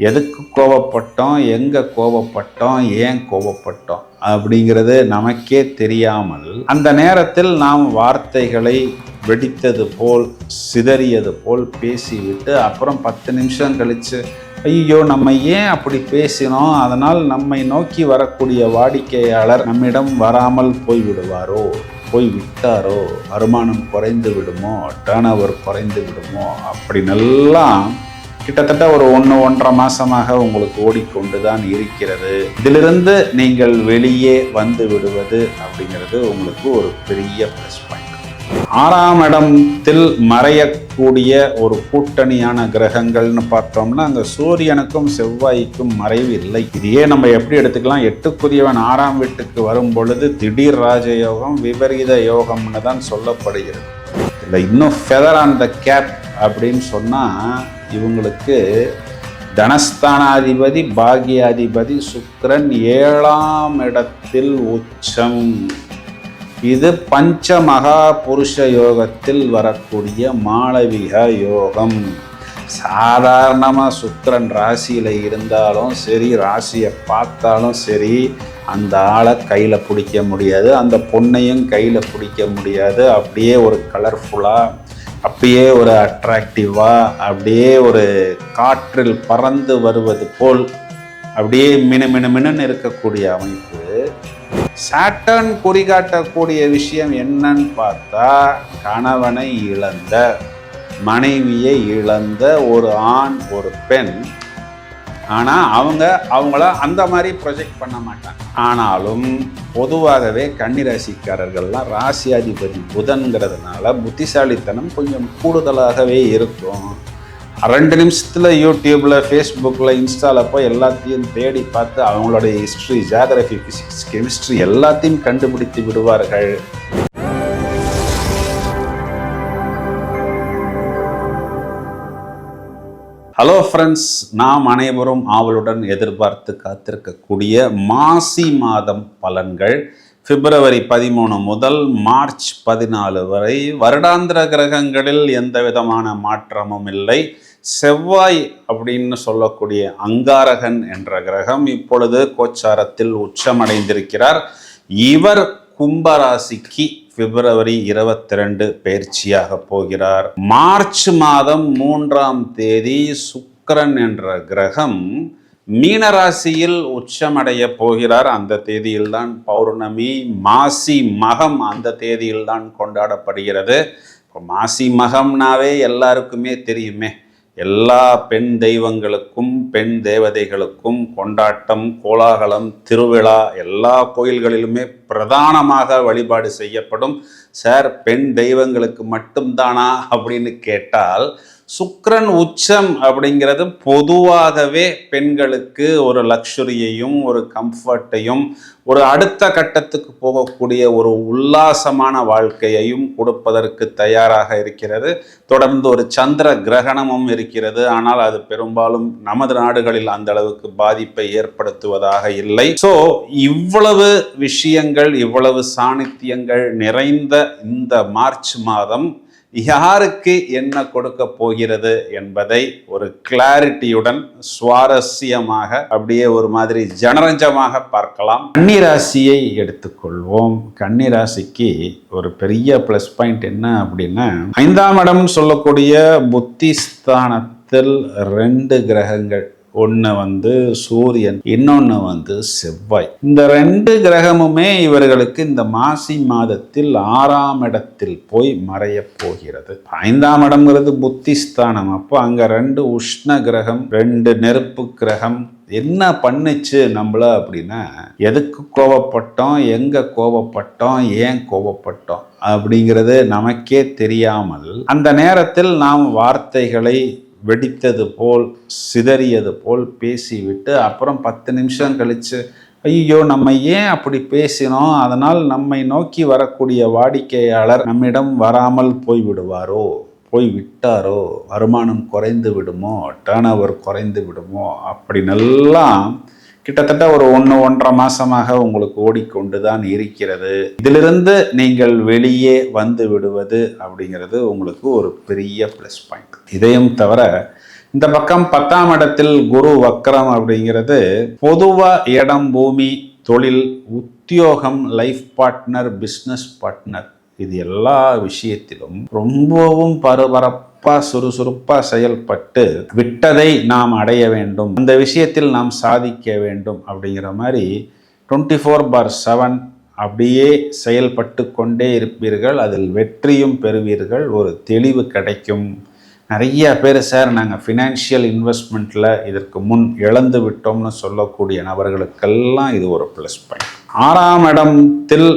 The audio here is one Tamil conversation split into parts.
எதுக்கு கோவப்பட்டோம்? எங்கே கோவப்பட்டோம்? ஏன் கோவப்பட்டோம்? அப்படிங்கிறது நமக்கே தெரியாமல் அந்த நேரத்தில் நாம் வார்த்தைகளை வெடித்தது போல் சிதறியது போல் பேசிவிட்டு அப்புறம் பத்து நிமிஷம் கழித்து ஐயோ நம்ம ஏன் அப்படி பேசினோம்? அதனால் நம்மை நோக்கி வரக்கூடிய வாடிக்கையாளர் நம்மிடம் வராமல் போய்விடுவாரோ? போய் விட்டாரோ வருமானம் குறைந்து விடுமோ? டேர்ன் ஓவர் குறைந்து விடுமோ? அப்படின்னெல்லாம் கிட்டத்தட்ட ஒரு ஒன்று ஒன்றரை மாசமாக உங்களுக்கு ஓடிக்கொண்டு தான் இருக்கிறது. இதிலிருந்து நீங்கள் வெளியே வந்து விடுவது அப்படிங்கிறது உங்களுக்கு ஒரு பெரிய ப்ளஸ் பாயிண்ட் ஆறாம் இடத்தில் மறையக்கூடிய ஒரு கூட்டணியான கிரகங்கள்னு பார்த்தோம்னா அங்கே சூரியனுக்கும் செவ்வாய்க்கும் மறைவு இல்லை. இதையே நம்ம எப்படி எடுத்துக்கலாம்? எட்டுக்குரியவன் ஆறாம் வீட்டுக்கு வரும் பொழுது திடீர் ராஜயோகம் விபரீத யோகம்னு தான் சொல்லப்படுகிறது. இல்லை இன்னும் ஃபெதர் ஆன் த கேப் அப்படின்னு சொன்னால் இவங்களுக்கு தனஸ்தானாதிபதி பாகியாதிபதி சுக்கரன் ஏழாம் இடத்தில் உச்சம். இது பஞ்ச மகா புருஷ யோகத்தில் வரக்கூடிய மாளவிக யோகம். சாதாரணமாக சுக்கரன் ராசியில் இருந்தாலும் சரி ராசியை பார்த்தாலும் சரி அந்த ஆளை கையில் பிடிக்க முடியாது அந்த பொண்ணையும் கையில் பிடிக்க முடியாது. அப்படியே ஒரு கலர்ஃபுல்லாக அப்படியே ஒரு அட்ராக்டிவாக அப்படியே ஒரு காற்றில் பறந்து வருவது போல் அப்படியே மினு மினு மினுன்னு இருக்கக்கூடிய அமைப்பு. சாட்டர்ன் குறிகாட்டக்கூடிய விஷயம் என்னன்னு பார்த்தா கணவனை இழந்த மனைவியை இழந்த ஒரு ஆண் ஒரு பெண். ஆனால் அவங்க அவங்கள அந்த மாதிரி ப்ரொஜெக்ட் பண்ண மாட்டாங்க. ஆனாலும் பொதுவாகவே கன்னிராசிக்காரர்கள்லாம் ராசியாதிபதி புதன்கிறதுனால புத்திசாலித்தனம் கொஞ்சம் கூடுதலாகவே இருக்கும். ரெண்டு நிமிஷத்தில் யூடியூப்பில் ஃபேஸ்புக்கில் இன்ஸ்டாவில் போய் எல்லாத்தையும் தேடி பார்த்து அவங்களுடைய ஹிஸ்ட்ரி ஜியாகிரஃபி ஃபிசிக்ஸ் கெமிஸ்ட்ரி எல்லாத்தையும் கண்டுபிடித்து விடுவார்கள். ஹலோ ஃப்ரெண்ட்ஸ் நாம் அனைவரும் ஆவலுடன் எதிர்பார்த்து காத்திருக்கக்கூடிய மாசி மாதம் பலன்கள். பிப்ரவரி பதிமூணு முதல் மார்ச் பதினாலு வரை வருடாந்திர கிரகங்களில் எந்த விதமான மாற்றமும் இல்லை. செவ்வாய் அப்படின்னு சொல்லக்கூடிய அங்காரகன் என்ற கிரகம் இப்பொழுது கோச்சாரத்தில் உச்சமடைந்திருக்கிறார். இவர் கும்பராசிக்கு பிப்ரவரி இருபத்தி ரெண்டு பயிற்சியாக போகிறார். மார்ச் மாதம் மூன்றாம் தேதி சுக்கிரன் என்ற கிரகம் மீனராசியில் உச்சமடைய போகிறார். அந்த தேதியில்தான் பௌர்ணமி மாசி மகம் அந்த தேதியில்தான் கொண்டாடப்படுகிறது. இப்போ மாசி மகம்னாவே எல்லாருக்குமே தெரியுமே. எல்லா பெண் தெய்வங்களுக்கும் பெண் தேவதைகளுக்கும் கொண்டாட்டம் கோலாகலம் திருவிழா எல்லா கோயில்களிலுமே பிரதானமாக வழிபாடு செய்யப்படும். சார் பெண் தெய்வங்களுக்கு மட்டும்தானா அப்படின்னு கேட்டால் சுக்ரன் உச்சம் அப்படிங்கிறது பொதுவாகவே பெண்களுக்கு ஒரு லக்ஸுரியையும் ஒரு கம்ஃபர்ட்டையும் ஒரு அடுத்த கட்டத்துக்கு போகக்கூடிய ஒரு உல்லாசமான வாழ்க்கையையும் கொடுப்பதற்கு தயாராக இருக்கிறது. தொடர்ந்து ஒரு சந்திர கிரகணமும் இருக்கிறது. ஆனால் அது பெரும்பாலும் நமது நாடுகளில் அந்த அளவுக்கு பாதிப்பை ஏற்படுத்துவதாக இல்லை. ஸோ இவ்வளவு விஷயங்கள் இவ்வளவு சாணித்தியங்கள் நிறைந்த இந்த மார்ச் மாதம் யாருக்கு என்ன கொடுக்க போகிறது என்பதை ஒரு கிளாரிட்டியுடன் சுவாரஸ்யமாக அப்படியே ஒரு மாதிரி ஜனரஞ்சமாக பார்க்கலாம். கன்னிராசியை எடுத்துக்கொள்வோம். கன்னிராசிக்கு ஒரு பெரிய ப்ளஸ் பாயிண்ட் என்ன அப்படின்னா ஐந்தாம் இடம் சொல்லக்கூடிய புத்திஸ்தானத்தில் ரெண்டு கிரகங்கள். ஒன்று வந்து சூரியன் இன்னொன்று வந்து செவ்வாய். இந்த ரெண்டு கிரகமுமே இவர்களுக்கு இந்த மாசி மாதத்தில் ஆறாம் இடத்தில் போய் மறைய போகிறது. ஐந்தாம் இடம்ங்கிறது புத்திஸ்தானம். அப்போ அங்கே ரெண்டு உஷ்ண கிரகம் ரெண்டு நெருப்பு கிரகம். என்ன பண்ணுச்சு நம்மள அப்படின்னா எதுக்கு கோவப்பட்டோம் எங்க கோவப்பட்டோம் ஏன் கோவப்பட்டோம் அப்படிங்கிறது நமக்கே தெரியாமல் அந்த நேரத்தில் நாம் வார்த்தைகளை வெடித்தது போல் சிதறியது போல் பேசிவிட்டு அப்புறம் பத்து நிமிஷம் கழித்து ஐயோ நம்ம ஏன் அப்படி பேசினோம்? அதனால் நம்மை நோக்கி வரக்கூடிய வாடிக்கையாளர் நம்மிடம் வராமல் போய்விடுவாரோ? போய் விட்டாரோ வருமானம் குறைந்து விடுமோ? டேர்ன் ஓவர் குறைந்து விடுமோ? அப்படின்னெல்லாம் கிட்டத்தட்ட ஒரு ஒன்று ஒன்றரை மாசமாக உங்களுக்கு ஓடிக்கொண்டு தான் இருக்கிறது. இதிலிருந்து நீங்கள் வெளியே வந்து விடுவது அப்படிங்கிறது உங்களுக்கு ஒரு பெரிய ப்ளஸ் பாயிண்ட் இதையும் தவிர இந்த பக்கம் பத்தாம் இடத்தில் குரு வக்ரம் அப்படிங்கிறது பொதுவாக இடம் பூமி தொழில் உத்தியோகம் லைஃப் பார்ட்னர் பிஸ்னஸ் பார்ட்னர் இது எல்லா விஷயத்திலும் ரொம்பவும் பரபரப்பாக சுறுசுறுப்பாக செயல்பட்டு விட்டதை நாம் அடைய வேண்டும். அந்த விஷயத்தில் நாம் சாதிக்க வேண்டும் அப்படிங்கிற மாதிரி டுவெண்ட்டி ஃபோர் பார் செவன் அப்படியே செயல்பட்டு கொண்டே இருப்பீர்கள். அதில் வெற்றியும் பெறுவீர்கள். ஒரு தெளிவு கிடைக்கும். நிறைய பேர் சார் நாங்கள் ஃபினான்ஷியல் இன்வெஸ்ட்மெண்ட்டில் இதற்கு முன் இழந்து விட்டோம்னு சொல்லக்கூடிய நபர்களுக்கெல்லாம் இது ஒரு ப்ளஸ் பாயிண்ட் ஆறாம் இடத்தில்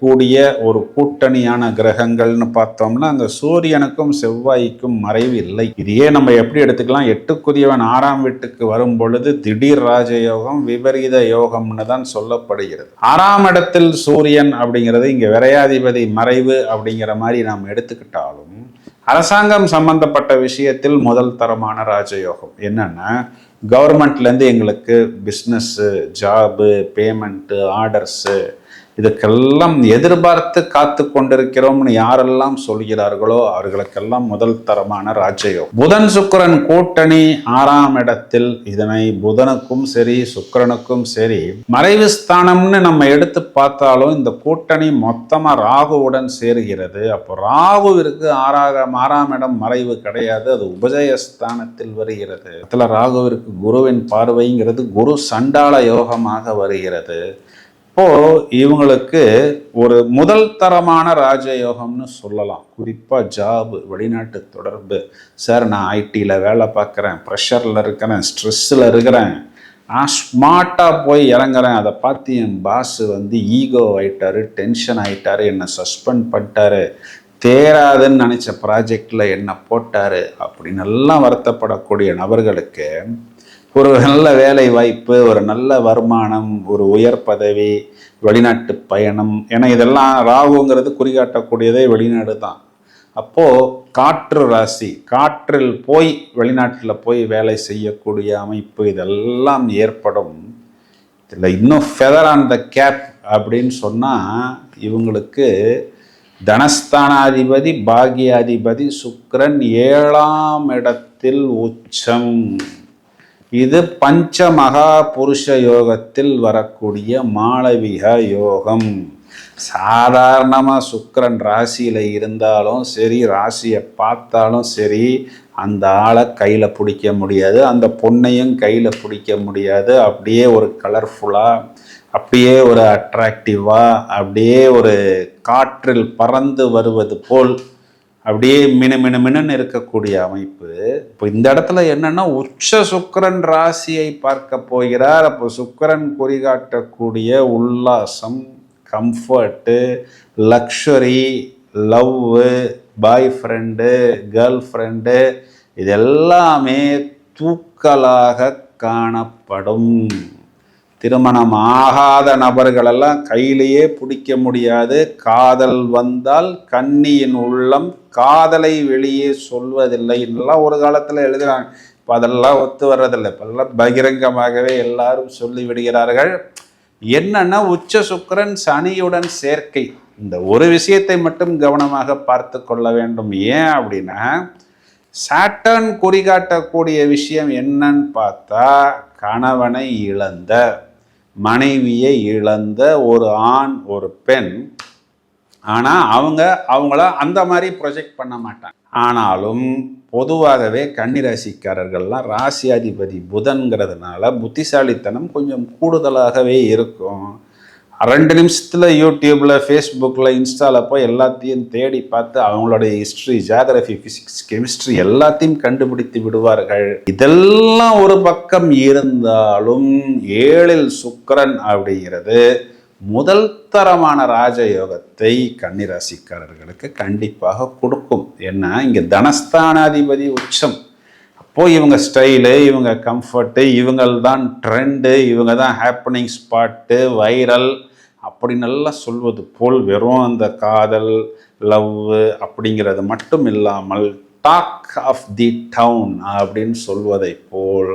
கூடிய ஒரு கூட்டணியான கிரகங்கள்னு பார்த்தோம்னா அங்கே சூரியனுக்கும் செவ்வாய்க்கும் மறைவு இல்லை. இதையே நம்ம எப்படி எடுத்துக்கலாம்? எட்டுக்குரியவன் ஆறாம் வீட்டுக்கு வரும் பொழுது திடீர் ராஜயோகம் விபரீத யோகம்னு தான் சொல்லப்படுகிறது. ஆறாம் இடத்தில் சூரியன் அப்படிங்கிறது இங்கே விரையாதிபதி மறைவு அப்படிங்கிற மாதிரி நாம் எடுத்துக்கிட்டாலும் அரசாங்கம் சம்பந்தப்பட்ட விஷயத்தில் முதல் தரமான ராஜயோகம் என்னன்னா கவர்மெண்ட்லேருந்து எங்களுக்கு பிஸ்னஸ்ஸு ஜாபு பேமெண்ட்டு ஆர்டர்ஸு இதுக்கெல்லாம் எதிர்பார்த்து காத்து கொண்டிருக்கிறோம்னு யாரெல்லாம் சொல்கிறார்களோ அவர்களுக்கெல்லாம் முதல் தரமான ராஜயோகம். புதன் சுக்கரன் கூட்டணி ஆறாம் இடத்தில் இதனை புதனுக்கும் சரி சுக்கிரனுக்கும் சரி மறைவு ஸ்தானம்னு நம்ம எடுத்து பார்த்தாலும் இந்த கூட்டணி மொத்தமா ராகுவுடன் சேருகிறது. அப்போ ராகுவிற்கு ஆறாக ஆறாம் இடம் மறைவு கிடையாது அது உபஜயஸ்தானத்தில் வருகிறது. அதில் ராகுவிற்கு குருவின் பார்வைங்கிறது குரு சண்டாள யோகமாக வருகிறது. இப்போ இவங்களுக்கு ஒரு முதல் தரமான ராஜயோகம்னு சொல்லலாம். குறிப்பாக ஜாபு வெளிநாட்டு தொடர்பு. சார் நான் ஐடியில் வேலை பார்க்குறேன். ப்ரெஷரில் இருக்கிறேன். ஸ்ட்ரெஸ்ஸில் இருக்கிறேன். நான் ஸ்மார்ட்டாக போய் இறங்குறேன். அதை பார்த்து என் பாஸ் வந்து ஈகோ ஆகிட்டாரு டென்ஷன் ஆகிட்டாரு என்னை சஸ்பெண்ட் பண்ணிட்டாரு. தேராதுன்னு நினச்ச ப்ராஜெக்டில் என்ன போட்டார். அப்படின்னு எல்லாம் வருத்தப்படக்கூடிய நபர்களுக்கு ஒரு நல்ல வேலை வாய்ப்பு ஒரு நல்ல வருமானம் ஒரு உயர் பதவி வெளிநாட்டு பயணம் ஏன்னா இதெல்லாம் ராகுங்கிறது குறிகாட்டக்கூடியதே வெளிநாடு தான். அப்போது காற்று ராசி காற்றில் போய் வெளிநாட்டில் போய் வேலை செய்யக்கூடிய அமைப்பு இதெல்லாம் ஏற்படும். இதில் இன்னும் ஃபெதர் ஆன் த கேப் அப்படின்னு சொன்னால் இவங்களுக்கு தனஸ்தானாதிபதி பாகியாதிபதி சுக்கரன் ஏழாம் இடத்தில் உச்சம். இது பஞ்ச மகா புருஷ யோகத்தில் வரக்கூடிய மாளவிக யோகம். சாதாரணமாக சுக்கரன் ராசியில் இருந்தாலும் சரி ராசியை பார்த்தாலும் சரி அந்த ஆளை கையில் பிடிக்க முடியாது அந்த பொண்ணையும் கையில் பிடிக்க முடியாது. அப்படியே ஒரு கலர்ஃபுல்லாக அப்படியே ஒரு அட்ராக்டிவாக அப்படியே ஒரு காற்றில் பறந்து வருவது போல் அப்படியே மின மினு இருக்கக்கூடிய அமைப்பு. இப்போ இந்த இடத்துல என்னன்னா உச்ச சுக்கரன் ராசியை பார்க்க போகிறார். அப்போ சுக்கரன் குறிகாட்டக்கூடிய உல்லாசம் comfort luxury love boyfriend girlfriend இது எல்லாமே தூக்கலாக காணப்படும். திருமணம் ஆகாத நபர்களெல்லாம் கையிலேயே பிடிக்க முடியாது. காதல் வந்தால் கண்ணியின் உள்ளம் காதலை வெளியே சொல்வதில்லை எல்லாம் ஒரு காலத்தில் எழுதுகிறாங்க இப்போ அதெல்லாம் ஒத்து வர்றதில்லை. இப்போல்லாம் பகிரங்கமாகவே எல்லாரும் சொல்லிவிடுகிறார்கள் என்னன்னா உச்ச சுக்கிரன் சனியுடன் சேர்க்கை. இந்த ஒரு விஷயத்தை மட்டும் கவனமாக பார்த்து கொள்ள வேண்டும். ஏன் அப்படின்னா சாட்டன் குறிகாட்டக்கூடிய விஷயம் என்னன்னு பார்த்தா கணவனை இழந்த. மனைவியை இழந்த ஒரு ஆண் ஒரு பெண். ஆனால் அவங்க அவங்கள அந்த மாதிரி ப்ரொஜெக்ட் பண்ண மாட்டாங்க. ஆனாலும் பொதுவாகவே கன்னிராசிக்காரர்கள்லாம் ராசியாதிபதி புதன்கிறதுனால புத்திசாலித்தனம் கொஞ்சம் கூடுதலாகவே இருக்கும். ரெண்டு நிமிஷத்தில் யூடியூப்பில் ஃபேஸ்புக்கில் இன்ஸ்டாவில் போய் எல்லாத்தையும் தேடி பார்த்து அவங்களுடைய ஹிஸ்ட்ரி ஜியாகிரபி ஃபிசிக்ஸ் கெமிஸ்ட்ரி எல்லாத்தையும் கண்டுபிடித்து விடுவார்கள். இதெல்லாம் ஒரு பக்கம் இருந்தாலும் ஏழில் சுக்கரன் அப்படிங்கிறது முதல் தரமான ராஜயோகத்தை கன்னிராசிக்காரர்களுக்கு கண்டிப்பாக கொடுக்கும். ஏன்னா இங்கே தனஸ்தானாதிபதி உச்சம். அப்போது இவங்க ஸ்டைலு இவங்க கம்ஃபர்ட்டு இவங்கள் தான் ட்ரெண்டு இவங்க தான் ஹாப்பனிங் ஸ்பாட்டு வைரல் அப்படி நல்லா சொல்வது போல் வெறும் அந்த காதல் லவ் அப்படிங்கிறது மட்டும் இல்லாமல் டாக் ஆஃப் தி டவுன் அப்படின்னு சொல்வதை போல்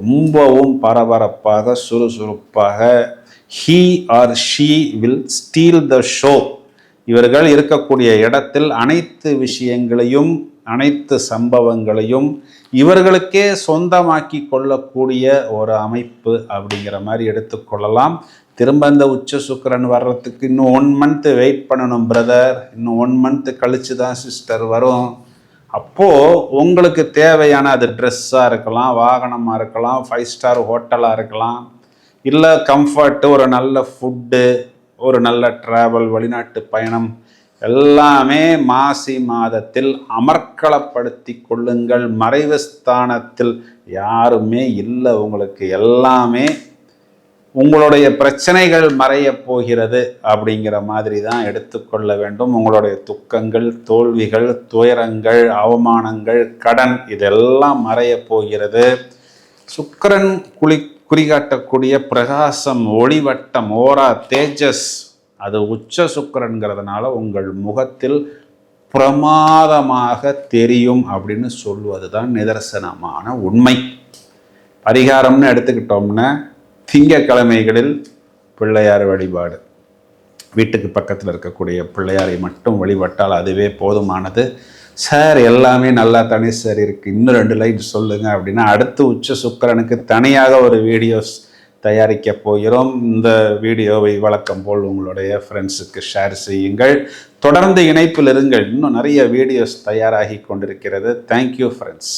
ரொம்பவும் பரபரப்பாக சுறுசுறுப்பாக he or she will steal the show இவர்கள் இருக்கக்கூடிய இடத்தில் அனைத்து விஷயங்களையும் அனைத்து சம்பவங்களையும் இவர்களுக்கே சொந்தமாக்கி கொள்ளக்கூடிய ஒரு அமைப்பு அப்படிங்கிற மாதிரி எடுத்துக்கொள்ளலாம் திரும்ப இந்த உச்ச சுக்கிரன் வர்றதுக்கு இன்னும் ஒன் மந்த்து வெயிட் பண்ணணும் பிரதர் இன்னும் ஒன் மந்த் கழிச்சு தான் சிஸ்டர் வரும். அப்போது உங்களுக்கு தேவையான அது ட்ரெஸ்ஸாக இருக்கலாம் வாகனமாக இருக்கலாம் ஃபைவ் ஸ்டார் ஹோட்டலாக இருக்கலாம். இல்லை கம்ஃபர்ட்டு ஒரு நல்ல ஃபுட்டு ஒரு நல்ல ட்ராவல் வெளிநாட்டு பயணம் எல்லாமே மாசி மாதத்தில் அமர்க்களப்படுத்தி கொள்ளுங்கள். மறைவு ஸ்தானத்தில் யாருமே இல்லை உங்களுக்கு எல்லாமே உங்களுடைய பிரச்சனைகள் மறைய போகிறது அப்படிங்கிற மாதிரி தான் எடுத்துக்கொள்ள வேண்டும். உங்களுடைய துக்கங்கள் தோல்விகள் துயரங்கள் அவமானங்கள் கடன் இதெல்லாம் மறைய போகிறது. சுக்கரன் குளி குறிகாட்டக்கூடிய பிரகாசம் ஒளிவட்டம் ஓரா தேஜஸ் அது உச்ச சுக்கரன்கிறதுனால உங்கள் முகத்தில் பிரமாதமாக தெரியும் அப்படின்னு சொல்வது தான் நிதர்சனமான உண்மை. பரிகாரம்னு எடுத்துக்கிட்டோம்னா திங்கக்கிழமைகளில் பிள்ளையார் வழிபாடு. வீட்டுக்கு பக்கத்தில் இருக்கக்கூடிய பிள்ளையாரை மட்டும் வழிபட்டால் அதுவே போதுமானது. சார் எல்லாமே நல்லா தனி சார் இருக்குது இன்னும் ரெண்டு லைன் சொல்லுங்கள் அப்படின்னா அடுத்து உச்ச சுக்கரனுக்கு தனியாக ஒரு வீடியோஸ் தயாரிக்க போகிறோம். இந்த வீடியோவை வழக்கம் போல் உங்களுடைய ஃப்ரெண்ட்ஸுக்கு ஷேர் செய்யுங்கள். தொடர்ந்து இணைப்பில் இருங்கள். இன்னும் நிறைய வீடியோஸ் தயாராகி கொண்டிருக்கிறது. Thank you friends